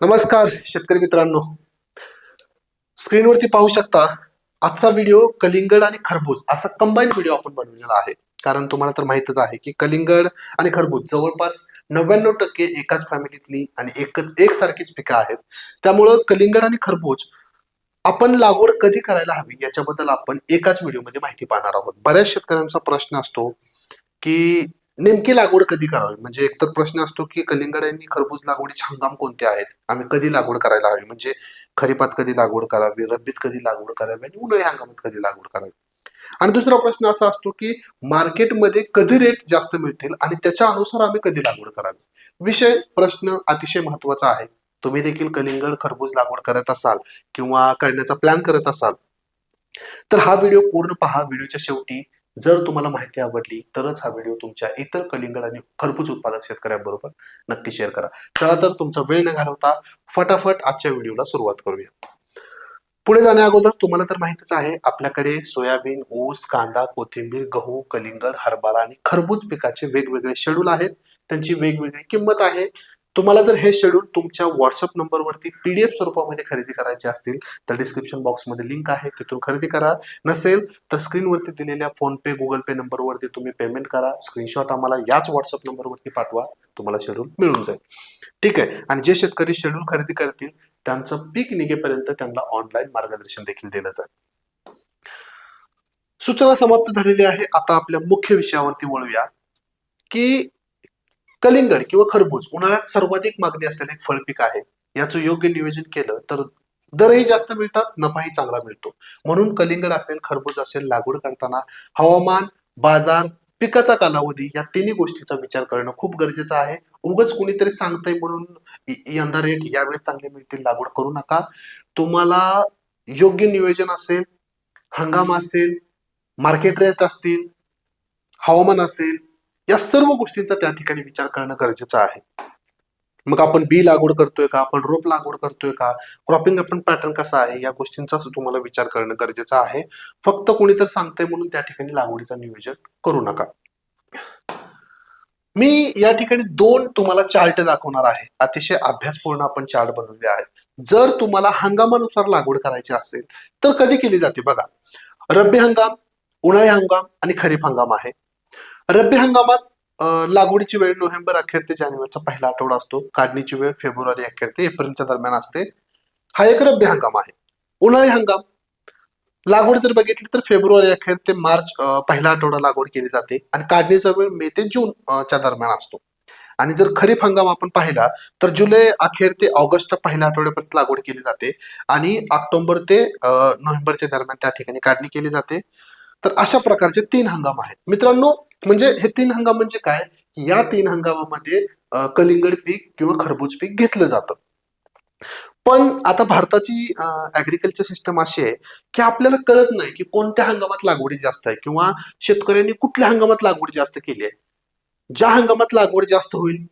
नमस्कार शेतकरी मित्रांनो. स्क्रीनवरती पाहू शकता आजचा व्हिडिओ कलिंगड आणि खरबूज असा कंबाईन व्हिडिओ आपण बनवलेला आहे. कारण तुम्हाला तर माहितच आहे की कलिंगड आणि खरबूज जवळपास नव्याण्णव टक्के एकाच फॅमिलीतली आणि एकच एकसारखीच पिकं आहेत. त्यामुळं कलिंगड आणि खरबूज आपण लागवड कधी करायला हवी याच्याबद्दल आपण एकाच व्हिडिओमध्ये माहिती पाहणार आहोत. बऱ्याच शेतकऱ्यांचा प्रश्न असतो की नेमकी लागवड कधी करावी? म्हणजे एकतर प्रश्न असतो की कलिंगड आणि खरबूज लागवडीचे हंगाम कोणते आहेत? आम्ही कधी लागवड करायला हवी? म्हणजे खरीपात कधी लागवड करावी? रब्बीत कधी लागवड करावी? आणि उन्हाळी हंगामात कधी लागवड करावी? आणि दुसरा प्रश्न असा असतो की मार्केटमध्ये कधी रेट जास्त मिळतील आणि त्याच्या अनुसार आम्ही कधी लागवड करावी? विषय प्रश्न अतिशय महत्त्वाचा आहे. तुम्ही देखील कलिंगड खरबूज लागवड करत असाल किंवा करण्याचा प्लॅन करत असाल तर हा व्हिडिओ पूर्ण पहा. व्हिडिओच्या शेवटी जर तुम्हाला माहिती आवडली तरच हा व्हिडिओ तुमच्या इतर कलिंगड आणि खरबूज उत्पादक शेतकऱ्यांबरोबर नक्की शेअर करा. चला तर तुमचा वेळ न घालवता फटाफट आजच्या व्हिडिओला सुरुवात करूया. पुढे जाण्या अगोदर तुम्हाला तर माहितीच आहे आपल्याकडे सोयाबीन ऊस कांदा कोथिंबीर गहू कलिंगड हरभरा आणि खरबूज पिकाचे वेगवेगळे शेड्यूल आहेत. त्यांची वेगवेगळी किंमत आहे. तुम्हाला जर हे शेड्यूल तुमच्या व्हॉट्सअप नंबरवरती पीडीएफ स्वरूपामध्ये खरेदी करायचे असतील तर डिस्क्रिप्शन बॉक्समध्ये लिंक आहे तिथून खरेदी करा. नसेल तर स्क्रीनवरती दिलेल्या फोन पे गुगल पे नंबरवरती तुम्ही पेमेंट करा. स्क्रीनशॉट आम्हाला याच व्हॉट्सअप नंबरवरती पाठवा. तुम्हाला शेड्यूल मिळून जाईल. ठीक आहे? आणि जे शेतकरी शेड्यूल खरेदी करतील त्यांचं पीक निघेपर्यंत त्यांना ऑनलाईन मार्गदर्शन देखील दिलं जाईल. सूचना समाप्त झालेली आहे. आता आपल्या मुख्य विषयावरती वळूया. की कलिंगड किंवा खरबूज उन्हाळ्यात सर्वाधिक मागणी असलेले एक फळपीक आहे. याचं योग्य नियोजन केलं तर दरही जास्त मिळतात नफाही चांगला मिळतो. म्हणून कलिंगड असेल खरबूज असेल लागवड करताना हवामान बाजार पिकाचा कालावधी या तिन्ही गोष्टीचा विचार करणं खूप गरजेचं आहे. उगच कोणीतरी सांगतंय म्हणून यंदा रेट यावेळेस चांगले मिळतील लागवड करू नका. तुम्हाला योग्य नियोजन असेल हंगाम असेल मार्केट रेट असतील हवामान असेल या सर्व गोष्टींचा त्या ठिकाणी विचार करणं गरजेचं आहे. मग आपण बी लागवड करतोय का? आपण रोप लागवड करतोय का? क्रॉपिंग आपण पॅटर्न कसा आहे? या गोष्टींचा तुम्हाला विचार करणं गरजेचं आहे. फक्त कोणी तर सांगतंय म्हणून त्या ठिकाणी लागवडीचं नियोजन करू नका. मी या ठिकाणी दोन तुम्हाला चार्ट दाखवणार आहे. अतिशय अभ्यासपूर्ण आपण चार्ट बनवले आहेत. जर तुम्हाला हंगामानुसार लागवड करायची असेल तर कधी केली जाते बघा. रब्बी हंगाम उन्हाळी हंगाम आणि खरीप हंगाम आहे. रब्बी हंगामात लागवडीची वेळ नोव्हेंबर अखेर ते जानेवारीचा पहिला आठवडा असतो. काढणीची वेळ फेब्रुवारी अखेर ते एप्रिलच्या दरम्यान असते. हा एक रब्बी हंगाम आहे. उन्हाळी हंगाम. लागवड जर बघितली तर फेब्रुवारी अखेर ते मार्च पहिला आठवडा लागवड केली जाते आणि काढणीचा वेळ मे ते जून च्या दरम्यान असतो. आणि जर खरीप हंगाम आपण पाहिला तर जुलै अखेर ते ऑगस्ट पहिल्या आठवड्यापर्यंत लागवड केली जाते आणि ऑक्टोबर ते अं, नोव्हेंबरच्या दरम्यान त्या ठिकाणी काढणी केली जाते. तर अशा प्रकारचे तीन हंगाम आहेत. मित्रांनो म्हणजे हे तीन हंगाम म्हणजे काय? या तीन हंगामामध्ये कलिंगड पीक किंवा खरबूज पीक घेतलं जातं. पण आता भारताची ऍग्रिकल्चर सिस्टम अशी आहे की आपल्याला कळत नाही की कोणत्या हंगामात लागवडी जास्त आहे किंवा शेतकऱ्यांनी कुठल्या हंगामात लागवड जास्त केली आहे. ज्या हंगामात लागवड जास्त होईल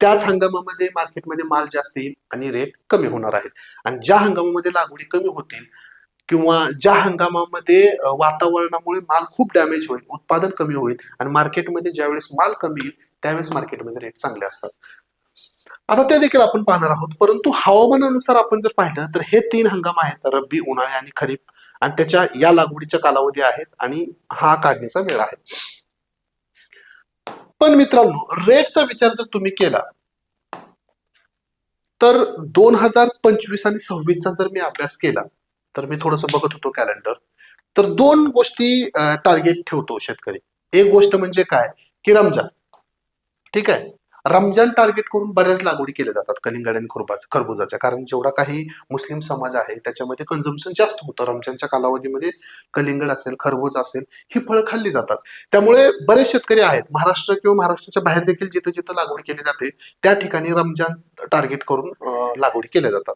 त्याच हंगामामध्ये मार्केटमध्ये माल जास्त येईल आणि रेट कमी होणार आहेत. आणि ज्या हंगामामध्ये लागवडी कमी होतील किंवा ज्या हंगामामध्ये वातावरणामुळे माल खूप डॅमेज होईल उत्पादन कमी होईल आणि मार्केटमध्ये ज्यावेळेस माल कमी येईल त्यावेळेस मार्केटमध्ये रेट चांगले असतात. आता ते देखील आपण पाहणार आहोत. परंतु हवामानानुसार आपण जर पाहिलं तर हे तीन हंगाम आहेत रब्बी उन्हाळी आणि खरीप. आणि त्याच्या या लागवडीच्या कालावधी आहेत आणि हा काढणीचा वेळ आहे. पण मित्रांनो रेटचा विचार जर तुम्ही केला तर दोन हजार पंचवीस आणि सव्वीसचा जर मी अभ्यास केला तर मी थोडस बघत होतो कॅलेंडर तर दोन गोष्टी टार्गेट ठेवतो शेतकरी. एक गोष्ट म्हणजे काय? की रमजान. ठीक आहे? रमजान टार्गेट करून बऱ्याच लागवडी केल्या जातात कलिंगड आणि खरबूज खरबुजाच्या. कारण जेवढा काही मुस्लिम समाज आहे त्याच्यामध्ये कन्झम्पन जास्त होतं. रमजानच्या कालावधीमध्ये कलिंगड असेल खरबूज असेल ही फळं खाल्ली जातात. त्यामुळे बरेच शेतकरी आहेत. महाराष्ट्र किंवा महाराष्ट्राच्या बाहेर देखील जिथं जिथं लागवड केली जाते त्या ठिकाणी रमजान टार्गेट करून लागवड लागवडी केल्या जातात.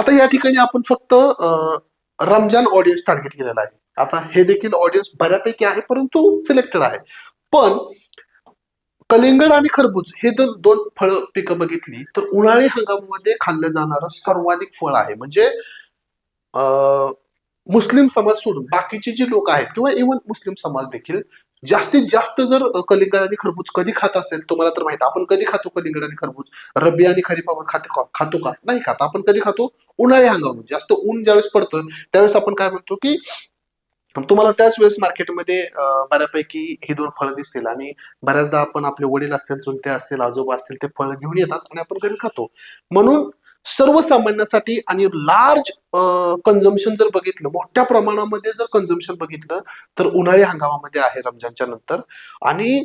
आता या ठिकाणी आपण फक्त अं, रमजान ऑडियन्स टार्गेट केलेला आहे. आता हे देखील ऑडियन्स बऱ्यापैकी आहे परंतु सिलेक्टेड आहे. पण कलिंगड आणि खरबूज हे जर दोन फळ पिकं बघितली तर उन्हाळी हंगामामध्ये खाल्लं जाणारं सर्वाधिक फळ आहे. म्हणजे अं, मुस्लिम समाज सोडून बाकीचे जे लोक आहेत किंवा इव्हन मुस्लिम समाज देखील जास्तीत जास्त जर कलिंगड आणि खरबूज कधी खात असेल तुम्हाला तर माहिती आपण कधी खातो कलिंगड आणि खरबूज? रब्बी आणि खरीप आपण खाते खातो का? नाही खात. आपण कधी खातो? उन्हाळी हंगाम जास्त ऊन ज्यावेळेस पडतं त्यावेळेस आपण काय म्हणतो की तुम्हाला त्याच वेळेस मार्केटमध्ये बऱ्यापैकी ही दोन फळं दिसतील आणि बऱ्याचदा आपण आपले वडील असतील चुलते असतील आजोबा असतील ते फळं घेऊन येतात आणि आपण घरी खातो. म्हणून सर्वसामान्यांसाठी आणि लार्ज कन्झम्पन जर बघितलं मोठ्या प्रमाणामध्ये जर कन्झम्पन बघितलं तर उन्हाळी हंगामामध्ये आहे रमजानच्या नंतर. आणि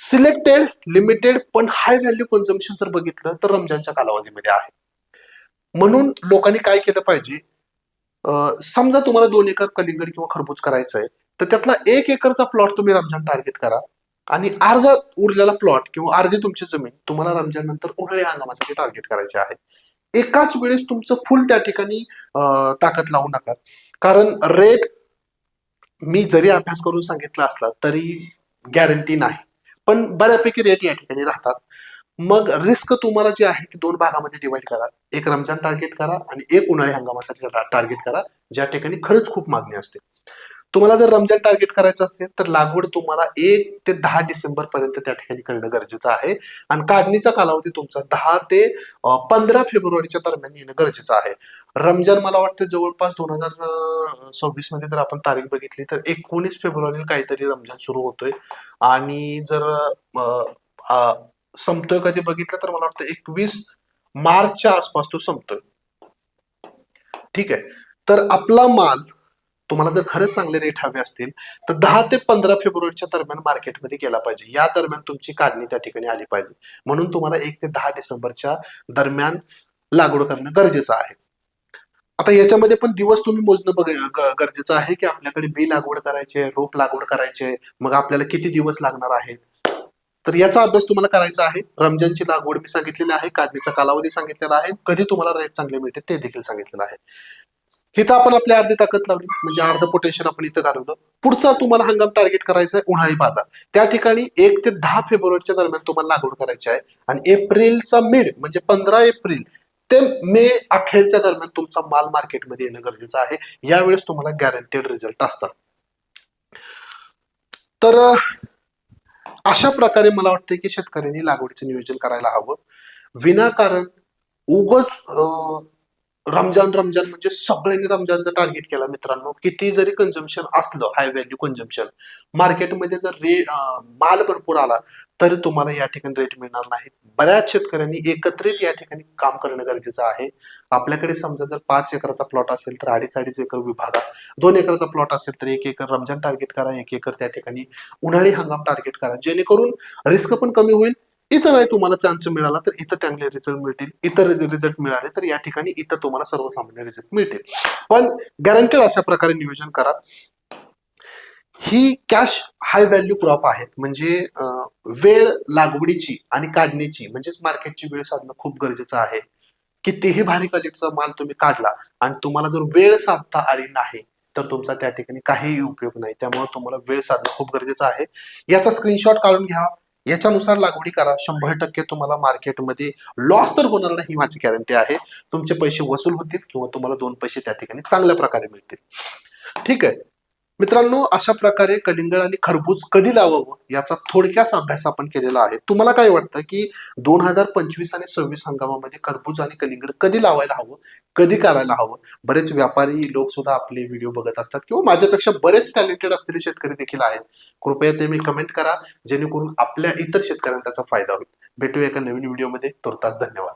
सिलेक्टेड लिमिटेड पण हाय व्हॅल्यू कन्झम्पन जर बघितलं तर रमजानच्या कालावधीमध्ये आहे. म्हणून लोकांनी काय केलं पाहिजे? समजा तुम्हाला दोन एकर कलिंगड किंवा खरबूज करायचं आहे तर त्यातला एक एकरचा प्लॉट तुम्ही रमजान टार्गेट करा. आणि अर्धा उरलेला प्लॉट किंवा अर्धी तुमची जमीन तुम्हाला रमजान नंतर उन्हाळी हंगामासाठी टार्गेट करायचे आहे. एकाच वेळेस तुमचं फुल त्या ठिकाणी ताकद लावू नका. कारण रेट मी जरी अभ्यास करून सांगितला असला तरी गॅरंटी नाही. पण बऱ्यापैकी रेट या ठिकाणी राहतात. मग रिस्क तुम्हाला जे आहे ती दोन भागामध्ये डिवाइड करा. एक रमजान टार्गेट करा आणि एक उन्हाळी हंगामासाठी टार्गेट करा ज्या ठिकाणी खरंच खूप मागणी असते. तुम्हाला जर रमजान टार्गेट करायचं असेल तर लागवड तुम्हाला एक ते दहा डिसेंबर पर्यंत त्या ठिकाणी करणं गरजेचं आहे. आणि काढणीचा कालावधी तुमचा दहा ते पंधरा फेब्रुवारीच्या दरम्यान येणं गरजेचं आहे. रमजान मला वाटतं जवळपास दोन हजार सव्वीसमध्ये जर आपण तारीख बघितली तर एकोणीस फेब्रुवारीला काहीतरी रमजान सुरू होतोय. आणि जर संपतोय कधी बघितलं तर मला वाटतं एकवीस मार्चच्या आसपास तो संपतोय. ठीक आहे. तर आपला माल तुम्हाला जर खरंच चांगले रेट हवे असतील तर दहा ते पंधरा फेब्रुवारीच्या दरम्यान मार्केटमध्ये गेला पाहिजे. या दरम्यान तुमची काढणी त्या ठिकाणी आली पाहिजे. म्हणून तुम्हाला एक ते दहा डिसेंबरच्या दरम्यान लागवड करणं गरजेचं आहे. आता याच्यामध्ये पण दिवस तुम्ही मोजणं बघ गरजेचं आहे की आपल्याकडे बी लागवड करायचे रोप लागवड करायचे मग आपल्याला किती दिवस लागणार आहेत? तर याचा अभ्यास तुम्हाला करायचा आहे. रमजानची लागवड मी सांगितलेली आहे काढणीचा कालावधी सांगितलेला आहे. कधी तुम्हाला रेट चांगले मिळते ते देखील सांगितलेलं आहे. इथं आपण आपली अर्धी ताकद लावली. म्हणजे अर्ध पोटेन्शियल आपण इथं घालवलं. पुढचा तुम्हाला हंगाम टार्गेट करायचा आहे उन्हाळी बाजार. त्या ठिकाणी एक ते दहा फेब्रुवारीच्या दरम्यान तुम्हाला लागवड करायची आहे. आणि एप्रिलचा मिड म्हणजे पंधरा एप्रिल ते मे अखेरच्या दरम्यान तुमचा माल मार्केटमध्ये येणं गरजेचं आहे. यावेळेस तुम्हाला गॅरंटेड रिझल्ट असतात. तर अशा प्रकारे मला वाटतं की शेतकऱ्यांनी लागवडीचं नियोजन करायला हवं. विनाकारण उगच रमजान रमजान म्हणजे सगळ्यांनी रमजानचं टार्गेट केला मित्रांनो. किती जरी कन्झम्पन असलं हाय व्हॅल्यू कन्झम्पन मार्केटमध्ये जर रे माल भरपूर आला तरी तुम्हाला या ठिकाणी रेट मिळणार नाही बऱ्याच शेतकऱ्यांनी एकत्रित या ठिकाणी काम करणं गरजेचं आहे. आपल्याकडे समजा जर पाच एकराचा प्लॉट असेल तर अडीच अडीच एकर विभागा दोन एकरचा प्लॉट असेल तर एक एकर रमजान टार्गेट करा एक एकर त्या ठिकाणी उन्हाळी हंगाम टार्गेट करा. जेणेकरून रिस्क पण कमी होईल इथं नाही तुम्हाला चान्स मिळाला तर इथं चांगले रिझल्ट मिळतील. इतर रिझल्ट मिळाले तर या ठिकाणी इथं तुम्हाला सर्वसामान्य रिझल्ट मिळतील. पण गॅरंटेड अशा प्रकारे नियोजन करा. ही कॅश हाय व्हॅल्यू क्रॉप आहेत. म्हणजे वेळ लागवडीची आणि काढणीची म्हणजेच मार्केटची वेळ साधणं खूप गरजेचं आहे. कितीही भारी क्वालिटीचा माल तुम्ही काढला आणि तुम्हाला जर वेळ साधता आली नाही तर तुमचा त्या ठिकाणी काहीही उपयोग नाही. त्यामुळे तुम्हाला वेळ साधणं खूप गरजेचं आहे. याचा स्क्रीनशॉट काढून घ्या. याच्यानुसार लागवडी करा. शंभर टक्के तुम्हाला मार्केटमध्ये लॉस तर होणार नाही ही माझी गॅरंटी आहे. तुमचे पैसे वसूल होतील किंवा तुम्हाला दोन पैसे त्या ठिकाणी चांगल्या प्रकारे मिळतील. ठीक आहे. मित्रांनो अशा प्रकारे कलिंगड आणि खरबूज कधी लावावं याचा थोडक्यात अभ्यास आपण केलेला आहे. तुम्हाला काय वाटतं की दोन हजार पंचवीस आणि सव्वीस हंगामामध्ये खरबूज आणि कलिंगड कधी लावायला हवं कधी करायला हवं? बरेच व्यापारी लोक सुद्धा आपले व्हिडिओ बघत असतात किंवा माझ्यापेक्षा बरेच टॅलेंटेड असलेले शेतकरी देखील आहेत. कृपया ते मी कमेंट करा जेणेकरून आपल्या इतर शेतकऱ्यांना त्याचा फायदा होईल. भेटूया एका नवीन व्हिडिओमध्ये तुर्तास धन्यवाद.